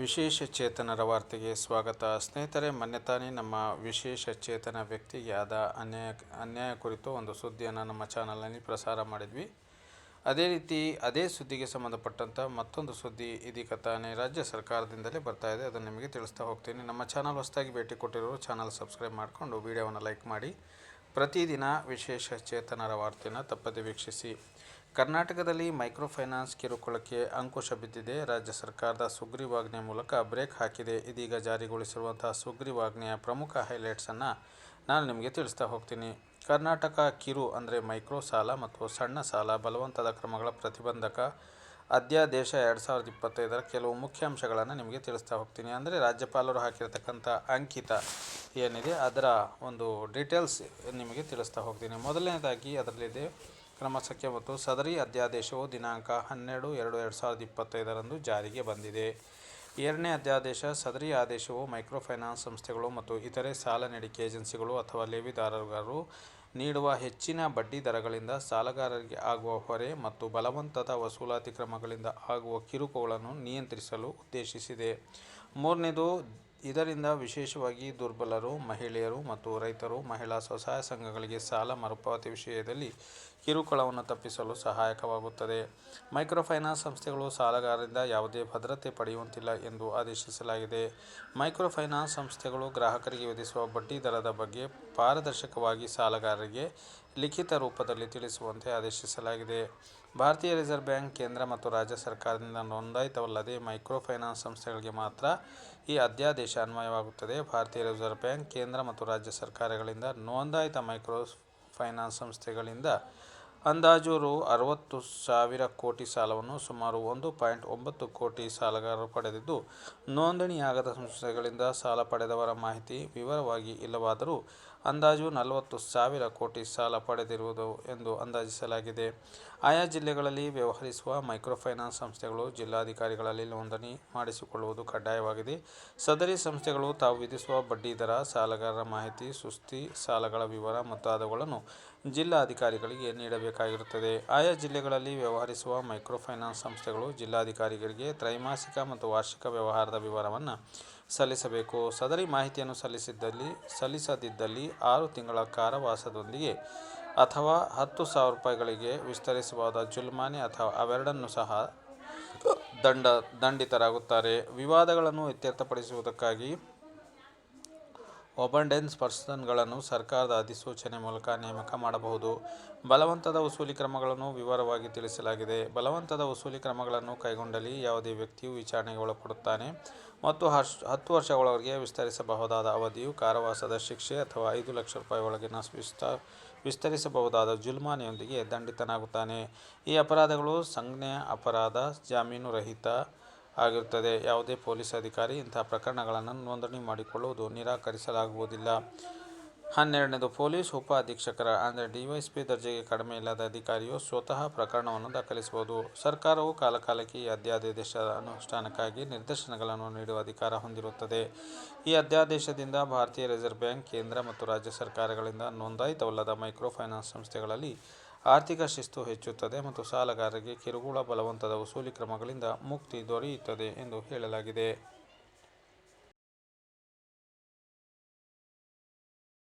ವಿಶೇಷ ಚೇತನರ ವಾರ್ತೆಗೆ ಸ್ವಾಗತ. ಸ್ನೇಹಿತರೆ ಮೊನ್ನೆ ತಾನೇ ನಮ್ಮ ವಿಶೇಷ ಚೇತನ ವ್ಯಕ್ತಿಗೆ ಆದ ಅನ್ಯಾಯ ಅನ್ಯಾಯ ಕುರಿತು ಒಂದು ಸುದ್ದಿಯನ್ನು ನಮ್ಮ ಚಾನಲ್ನಲ್ಲಿ ಪ್ರಸಾರ ಮಾಡಿದ್ವಿ. ಅದೇ ರೀತಿ ಅದೇ ಸುದ್ದಿಗೆ ಸಂಬಂಧಪಟ್ಟಂಥ ಮತ್ತೊಂದು ಸುದ್ದಿ ಇದೀಗ ತಾನೇ ರಾಜ್ಯ ಸರ್ಕಾರದಿಂದಲೇ ಬರ್ತಾ ಇದೆ. ಅದನ್ನು ನಿಮಗೆ ತಿಳಿಸ್ತಾ ಹೋಗ್ತೀನಿ. ನಮ್ಮ ಚಾನಲ್ ಹೊಸದಾಗಿ ಭೇಟಿ ಕೊಟ್ಟಿರೋರು ಚಾನಲ್ ಸಬ್ಸ್ಕ್ರೈಬ್ ಮಾಡಿಕೊಂಡು ವಿಡಿಯೋವನ್ನು ಲೈಕ್ ಮಾಡಿ. ಪ್ರತಿದಿನ ವಿಶೇಷ ಚೇತನರ ವಾರ್ತೆಯನ್ನು ತಪ್ಪದೆ ವೀಕ್ಷಿಸಿ. ಕರ್ನಾಟಕದಲ್ಲಿ ಮೈಕ್ರೋ ಫೈನಾನ್ಸ್ ಕಿರುಕುಳಕ್ಕೆ ಅಂಕುಶ ಬಿದ್ದಿದೆ. ರಾಜ್ಯ ಸರ್ಕಾರದ ಸುಗ್ರೀವಾಜ್ಞೆ ಮೂಲಕ ಬ್ರೇಕ್ ಹಾಕಿದೆ. ಇದೀಗ ಜಾರಿಗೊಳಿಸಿರುವಂತಹ ಸುಗ್ರೀವಾಜ್ಞೆಯ ಪ್ರಮುಖ ಹೈಲೈಟ್ಸನ್ನು ನಾನು ನಿಮಗೆ ತಿಳಿಸ್ತಾ ಹೋಗ್ತೀನಿ. ಕರ್ನಾಟಕ ಕಿರು ಅಂದರೆ ಮೈಕ್ರೋ ಸಾಲ ಮತ್ತು ಸಣ್ಣ ಸಾಲ ಬಲವಂತದ ಕ್ರಮಗಳ ಪ್ರತಿಬಂಧಕ ಅಧ್ಯಾದೇಶ ಎರಡು ಸಾವಿರದ ಇಪ್ಪತ್ತೈದರ ಕೆಲವು ಮುಖ್ಯ ಅಂಶಗಳನ್ನು ನಿಮಗೆ ತಿಳಿಸ್ತಾ ಹೋಗ್ತೀನಿ. ಅಂದರೆ ರಾಜ್ಯಪಾಲರು ಹಾಕಿರತಕ್ಕಂಥ ಅಂಕಿತ ಏನಿದೆ ಅದರ ಒಂದು ಡೀಟೇಲ್ಸ್ ನಿಮಗೆ ತಿಳಿಸ್ತಾ ಹೋಗ್ತೀನಿ. ಮೊದಲನೇದಾಗಿ ಅದರಲ್ಲಿದೆ ಕ್ರಮ ಸಂಖ್ಯೆ ಮತ್ತು ಸದರಿ ಅಧ್ಯಾದೇಶವು ದಿನಾಂಕ ಹನ್ನೆರಡು ಎರಡು ಎರಡು ಸಾವಿರದ ಇಪ್ಪತ್ತೈದರಂದು ಜಾರಿಗೆ ಬಂದಿದೆ. ಎರಡನೇ ಅಧ್ಯಾದೇಶ, ಸದರಿ ಆದೇಶವು ಮೈಕ್ರೋ ಫೈನಾನ್ಸ್ ಸಂಸ್ಥೆಗಳು ಮತ್ತು ಇತರೆ ಸಾಲ ನೀಡಿಕೆ ಏಜೆನ್ಸಿಗಳು ಅಥವಾ ಲೇವಿದಾರರು ನೀಡುವ ಹೆಚ್ಚಿನ ಬಡ್ಡಿ ದರಗಳಿಂದ ಸಾಲಗಾರರಿಗೆ ಆಗುವ ಹೊರೆ ಮತ್ತು ಬಲವಂತದ ವಸೂಲಾತಿ ಕ್ರಮಗಳಿಂದ ಆಗುವ ಕಿರುಕುಗಳನ್ನು ನಿಯಂತ್ರಿಸಲು ಉದ್ದೇಶಿಸಿದೆ. ಮೂರನೇದು ಇದರಿಂದ ವಿಶೇಷವಾಗಿ ದುರ್ಬಲರು, ಮಹಿಳೆಯರು ಮತ್ತು ರೈತರು ಮಹಿಳಾ ಸ್ವಸಹಾಯ ಸಂಘಗಳಿಗೆ ಸಾಲ ಮರುಪಾವತಿ ವಿಷಯದಲ್ಲಿ ಕಿರುಕುಳವನ್ನು ತಪ್ಪಿಸಲು ಸಹಾಯಕವಾಗುತ್ತದೆ. ಮೈಕ್ರೋಫೈನಾನ್ಸ್ ಸಂಸ್ಥೆಗಳು ಸಾಲಗಾರರಿಂದ ಯಾವುದೇ ಭದ್ರತೆ ಪಡೆಯುವಂತಿಲ್ಲ ಎಂದು ಆದೇಶಿಸಲಾಗಿದೆ. ಮೈಕ್ರೋಫೈನಾನ್ಸ್ ಸಂಸ್ಥೆಗಳು ಗ್ರಾಹಕರಿಗೆ ವಿಧಿಸುವ ಬಡ್ಡಿ ದರದ ಬಗ್ಗೆ ಪಾರದರ್ಶಕವಾಗಿ ಸಾಲಗಾರರಿಗೆ ಲಿಖಿತ ರೂಪದಲ್ಲಿ ತಿಳಿಸುವಂತೆ ಆದೇಶಿಸಲಾಗಿದೆ. ಭಾರತೀಯ ರಿಸರ್ವ್ ಬ್ಯಾಂಕ್ ಕೇಂದ್ರ ಮತ್ತು ರಾಜ್ಯ ಸರ್ಕಾರದಿಂದ ನೋಂದಾಯಿತವಲ್ಲದೆ ಮೈಕ್ರೋ ಫೈನಾನ್ಸ್ ಸಂಸ್ಥೆಗಳಿಗೆ ಮಾತ್ರ ಈ ಅಧ್ಯಾದೇಶ ಅನ್ವಯವಾಗುತ್ತದೆ. ಭಾರತೀಯ ರಿಸರ್ವ್ ಬ್ಯಾಂಕ್ ಕೇಂದ್ರ ಮತ್ತು ರಾಜ್ಯ ಸರ್ಕಾರಗಳಿಂದ ನೋಂದಾಯಿತ ಮೈಕ್ರೋ ಫೈನಾನ್ಸ್ ಸಂಸ್ಥೆಗಳಿಂದ ಅಂದಾಜು ರು ಅರವತ್ತು ಸಾವಿರ ಕೋಟಿ ಸಾಲವನ್ನು ಸುಮಾರು ಒಂದು ಪಾಯಿಂಟ್ ಒಂಬತ್ತು ಕೋಟಿ ಸಾಲಗಾರರು ಪಡೆದಿದ್ದು, ನೋಂದಣಿಯಾಗದ ಸಂಸ್ಥೆಗಳಿಂದ ಸಾಲ ಪಡೆದವರ ಮಾಹಿತಿ ವಿವರವಾಗಿ ಇಲ್ಲವಾದರೂ ಅಂದಾಜು ನಲವತ್ತು ಸಾವಿರ ಕೋಟಿ ಸಾಲ ಪಡೆದಿರುವುದು ಎಂದು ಅಂದಾಜಿಸಲಾಗಿದೆ. ಆಯಾ ಜಿಲ್ಲೆಗಳಲ್ಲಿ ವ್ಯವಹರಿಸುವ ಮೈಕ್ರೋ ಫೈನಾನ್ಸ್ ಸಂಸ್ಥೆಗಳು ಜಿಲ್ಲಾಧಿಕಾರಿಗಳಲ್ಲಿ ನೋಂದಣಿ ಮಾಡಿಸಿಕೊಳ್ಳುವುದು ಕಡ್ಡಾಯವಾಗಿದೆ. ಸದರಿ ಸಂಸ್ಥೆಗಳು ತಾವು ವಿಧಿಸುವ ಬಡ್ಡಿ ದರ, ಸಾಲಗಾರರ ಮಾಹಿತಿ, ಸುಸ್ತಿ, ಸಾಲಗಳ ವಿವರ ಮುಂತಾದವುಗಳನ್ನು ಜಿಲ್ಲಾಧಿಕಾರಿಗಳಿಗೆ ನೀಡಬೇಕಾಗಿರುತ್ತದೆ. ಆಯಾ ಜಿಲ್ಲೆಗಳಲ್ಲಿ ವ್ಯವಹರಿಸುವ ಮೈಕ್ರೋ ಫೈನಾನ್ಸ್ ಸಂಸ್ಥೆಗಳು ಜಿಲ್ಲಾಧಿಕಾರಿಗಳಿಗೆ ತ್ರೈಮಾಸಿಕ ಮತ್ತು ವಾರ್ಷಿಕ ವ್ಯವಹಾರದ ವಿವರವನ್ನು ಸಲ್ಲಿಸಬೇಕು. ಸದರಿ ಮಾಹಿತಿಯನ್ನು ಸಲ್ಲಿಸಿದ್ದಲ್ಲಿ, ಸಲ್ಲಿಸದಿದ್ದಲ್ಲಿ ಆರು ತಿಂಗಳ ಕಾರಾವಾಸದೊಂದಿಗೆ ಅಥವಾ ಹತ್ತು ಸಾವಿರ ರೂಪಾಯಿಗಳಿಗೆ ವಿಸ್ತರಿಸಬಹುದಾದ ಜುಲ್ಮಾನೆ ಅಥವಾ ಅವೆರಡನ್ನೂ ಸಹ ದಂಡ, ದಂಡಿತರಾಗುತ್ತಾರೆ. ವಿವಾದಗಳನ್ನು ಇತ್ಯರ್ಥಪಡಿಸುವುದಕ್ಕಾಗಿ ಒಬಂಡೆನ್ಸ್ ಪರ್ಸನ್ಗಳನ್ನು ಸರ್ಕಾರದ ಅಧಿಸೂಚನೆ ಮೂಲಕ ನೇಮಕ ಮಾಡಬಹುದು. ಬಲವಂತದ ವಸೂಲಿ ಕ್ರಮಗಳನ್ನು ವಿವರವಾಗಿ ತಿಳಿಸಲಾಗಿದೆ. ಬಲವಂತದ ವಸೂಲಿ ಕ್ರಮಗಳನ್ನು ಕೈಗೊಂಡಲ್ಲಿ ಯಾವುದೇ ವ್ಯಕ್ತಿಯು ವಿಚಾರಣೆಗೆ ಒಳಪಡುತ್ತಾನೆ ಮತ್ತು ಹತ್ತು ವರ್ಷಗಳವರೆಗೆ ವಿಸ್ತರಿಸಬಹುದಾದ ಅವಧಿಯು ಕಾರವಾಸದ ಶಿಕ್ಷೆ ಅಥವಾ ಐದು ಲಕ್ಷ ರೂಪಾಯಿ ಒಳಗಿನ ವಿಸ್ತ, ವಿಸ್ತರಿಸಬಹುದಾದ ಜುಲ್ಮಾನೆಯೊಂದಿಗೆ ದಂಡಿತನಾಗುತ್ತಾನೆ. ಈ ಅಪರಾಧಗಳು ಸಂಜ್ಞೆ ಅಪರಾಧ, ಜಾಮೀನು ರಹಿತ ಆಗಿರುತ್ತದೆ. ಯಾವುದೇ ಪೊಲೀಸ್ ಅಧಿಕಾರಿ ಇಂತಹ ಪ್ರಕರಣಗಳನ್ನು ನೋಂದಣಿ ಮಾಡಿಕೊಳ್ಳುವುದು ನಿರಾಕರಿಸಲಾಗುವುದಿಲ್ಲ. ಹನ್ನೆರಡನೇದು, ಪೊಲೀಸ್ ಉಪ ಅಧೀಕ್ಷಕರ, ಅಂದರೆ ಡಿವೈಎಸ್ಪಿ ದರ್ಜೆಗೆ ಕಡಿಮೆ ಇಲ್ಲದ ಅಧಿಕಾರಿಯು ಸ್ವತಃ ಪ್ರಕರಣವನ್ನು ದಾಖಲಿಸಬಹುದು. ಸರ್ಕಾರವು ಕಾಲಕಾಲಕ್ಕೆ ಈ ಅಧ್ಯಾದೇಶ ಅನುಷ್ಠಾನಕ್ಕಾಗಿ ನಿರ್ದೇಶನಗಳನ್ನು ನೀಡುವ ಅಧಿಕಾರ ಹೊಂದಿರುತ್ತದೆ. ಈ ಅಧ್ಯಾದೇಶದಿಂದ ಭಾರತೀಯ ರಿಸರ್ವ್ ಬ್ಯಾಂಕ್, ಕೇಂದ್ರ ಮತ್ತು ರಾಜ್ಯ ಸರ್ಕಾರಗಳಿಂದ ನೋಂದಾಯಿತವಲ್ಲದ ಮೈಕ್ರೋ ಫೈನಾನ್ಸ್ ಸಂಸ್ಥೆಗಳಲ್ಲಿ ಆರ್ಥಿಕ ಶಿಸ್ತು ಹೆಚ್ಚುತ್ತದೆ ಮತ್ತು ಸಾಲಗಾರರಿಗೆ ಕಿರುಕುಳ ಬಲವಂತದ ವಸೂಲಿ ಕ್ರಮಗಳಿಂದ ಮುಕ್ತಿ ದೊರೆಯುತ್ತದೆ ಎಂದು ಹೇಳಲಾಗಿದೆ.